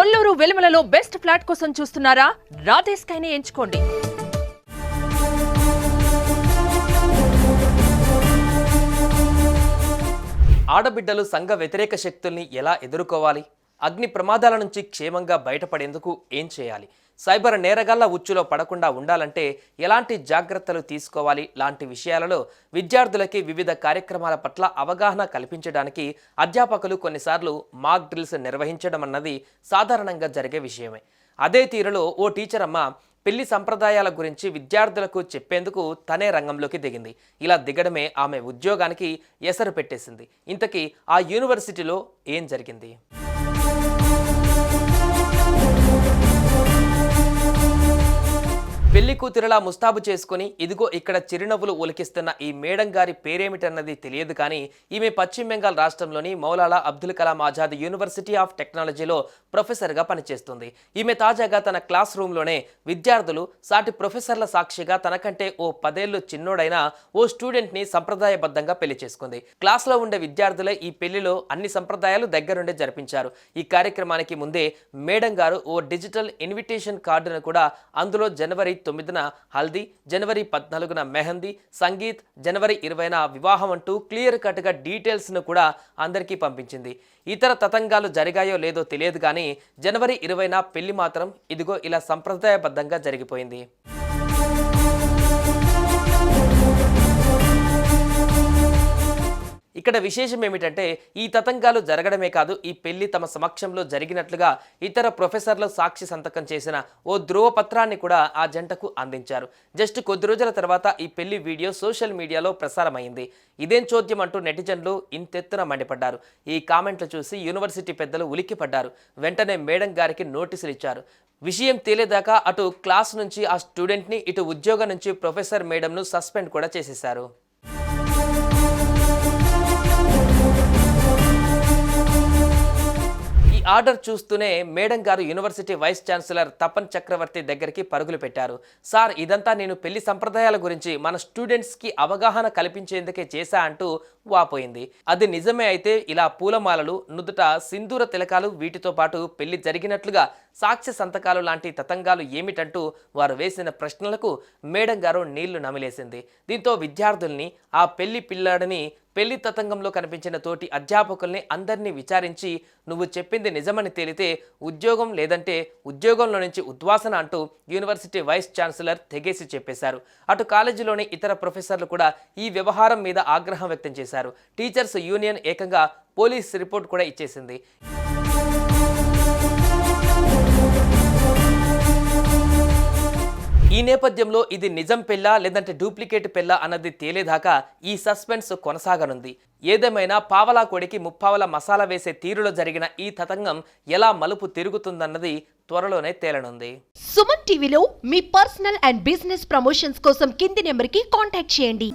Kolluru వెలుమలలో best flat కోసం చూస్తున్నారా? రాధే స్కైని ఎంచుకోండి. ఆడబిడ్డలు సంఘ వ్యతిరేక శక్తుల్ని ఎలా ఎదుర్కోవాలి? అగ్ని ప్రమాదాల నుంచి క్షేమంగా బయటపడేందుకు ఏం చేయాలి? సైబర్ నేరగాళ్ళ ఉచ్చులో పడకుండా ఉండాలంటే ఎలాంటి జాగ్రత్తలు తీసుకోవాలి? లాంటి విషయాలలో విద్యార్థులకి వివిధ కార్యక్రమాల పట్ల అవగాహన కల్పించడానికి అధ్యాపకులు కొన్నిసార్లు మాక్ డ్రిల్స్ నిర్వహించడం అన్నది సాధారణంగా జరిగే విషయమే. అదే తీరులో ఓ టీచర్ అమ్మ పెళ్ళి సంప్రదాయాల గురించి విద్యార్థులకు చెప్పేందుకు తనే రంగంలోకి దిగింది. ఇలా దిగడమే ఆమె ఉద్యోగానికి ఎసరు పెట్టేసింది. ఇంతకీ ఆ యూనివర్సిటీలో ఏం జరిగింది? తిరలా ముస్తాబు చేసుకుని ఇదిగో ఇక్కడ చిరునవ్వులు ఒలికిస్తున్న ఈ మేడం గారి పేరేమిటన్నది తెలియదు కానీ ఈమె పశ్చిమ బెంగాల్ రాష్ట్రంలోని మౌలాలా అబ్దుల్ కలాం ఆజాద్ యూనివర్సిటీ ఆఫ్ టెక్నాలజీలో ప్రొఫెసర్గా పనిచేస్తుంది. ఈమె తాజాగా తన క్లాస్ రూమ్లోనే విద్యార్థులు సాటి ప్రొఫెసర్ల సాక్షిగా తనకంటే ఓ పదేళ్ళు చిన్నోడైన ఓ స్టూడెంట్ని సంప్రదాయబద్ధంగా పెళ్ళి చేసుకుంది. క్లాస్లో ఉండే విద్యార్థులే ఈ పెళ్ళిలో అన్ని సంప్రదాయాలు దగ్గరుండే జరిపించారు. ఈ కార్యక్రమానికి ముందే మేడం గారు ఓ డిజిటల్ ఇన్విటేషన్ కార్డును కూడా అందులో జనవరి తొమ్మిదిన హల్దీ జనవరి పద్నాలుగున మెహందీ సంగీత్ జనవరి ఇరవైన వివాహం అంటూ క్లియర్ కట్గా డీటెయిల్స్ను కూడా అందరికీ పంపించింది. ఇతర తతంగాలు జరిగాయో లేదో తెలియదు కానీ జనవరి ఇరవైన పెళ్ళి మాత్రం ఇదిగో ఇలా సంప్రదాయబద్ధంగా జరిగిపోయింది. ఇక్కడ విశేషం ఏమిటంటే ఈ తతంగాలు జరగడమే కాదు ఈ పెళ్ళి తమ సమక్షంలో జరిగినట్లుగా ఇతర ప్రొఫెసర్లు సాక్షి సంతకం చేసిన ఓ ధ్రువపత్రాన్ని కూడా ఆ జంటకు అందించారు. జస్ట్ కొద్ది రోజుల తర్వాత ఈ పెళ్ళి వీడియో సోషల్ మీడియాలో ప్రసారమైంది. ఇదేం చోద్యం అంటూ నెటిజన్లు ఇంతెత్తున మండిపడ్డారు. ఈ కామెంట్లు చూసి యూనివర్సిటీ పెద్దలు ఉలిక్కిపడ్డారు. వెంటనే మేడం గారికి నోటీసులు ఇచ్చారు. విషయం తేలేదాకా అటు క్లాస్ నుంచి ఆ స్టూడెంట్ని ఇటు ఉద్యోగం నుంచి ప్రొఫెసర్ మేడంను సస్పెండ్ కూడా చేసేశారు. ఆర్డర్ చూస్తూనే madam garu university vice chancellor Tapan Chakraborty దగ్గరికి పరుగులు పెట్టారు. సార్ ఇదంతా నేను పెళ్ళి సంప్రదాయాల గురించి మన స్టూడెంట్స్కి అవగాహన కల్పించేందుకే చేశా అంటూ వాపోయింది. అది నిజమే అయితే ఇలా పూలమాలలు నుదుట సింధూర తిలకాలు వీటితో పాటు పెళ్ళి జరిగినట్లుగా సాక్ష్య సంతకాలు లాంటి తతంగాలు ఏమిటంటూ వారు వేసిన ప్రశ్నలకు మేడం గారు నీళ్ళు నమిలేసింది. దీంతో విద్యార్థుల్ని ఆ పెళ్ళి పిల్లాడిని పెళ్ళి తతంగంలో కనిపించిన తోటి అధ్యాపకుల్ని అందరినీ విచారించి నువ్వు చెప్పింది నిజమని తేలితే ఉద్యోగం లేదంటే ఉద్యోగంలో నుంచి ఉద్వాసన అంటూ యూనివర్సిటీ వైస్ ఛాన్సలర్ తెగేసి చెప్పేశారు. అటు కాలేజీలోని ఇతర ప్రొఫెసర్లు కూడా ఈ వ్యవహారం మీద ఆగ్రహం వ్యక్తం చేశారు. టీచర్స్ యూనియన్ ఏకంగా పోలీస్ రిపోర్ట్ కూడా ఇచ్చేసింది. ఈ నేపథ్యంలో ఇది నిజం పెళ్ళా లేదంటే డూప్లికేట్ పెళ్ళా అన్నది తేలేదాకా ఈ సస్పెన్స్ కొనసాగనుంది. ఏదేమైనా పావలా కొడికి ముప్పావల మసాలా వేసే తీరులో జరిగిన ఈ తతంగం ఎలా మలుపు తిరుగుతుందన్నది త్వరలోనే తేలనుంది. సుమన్ టీవీలో మీ పర్సనల్ అండ్ బిజినెస్ ప్రమోషన్స్ కోసం కింది నెంబర్కి కాంటాక్ట్ చేయండి.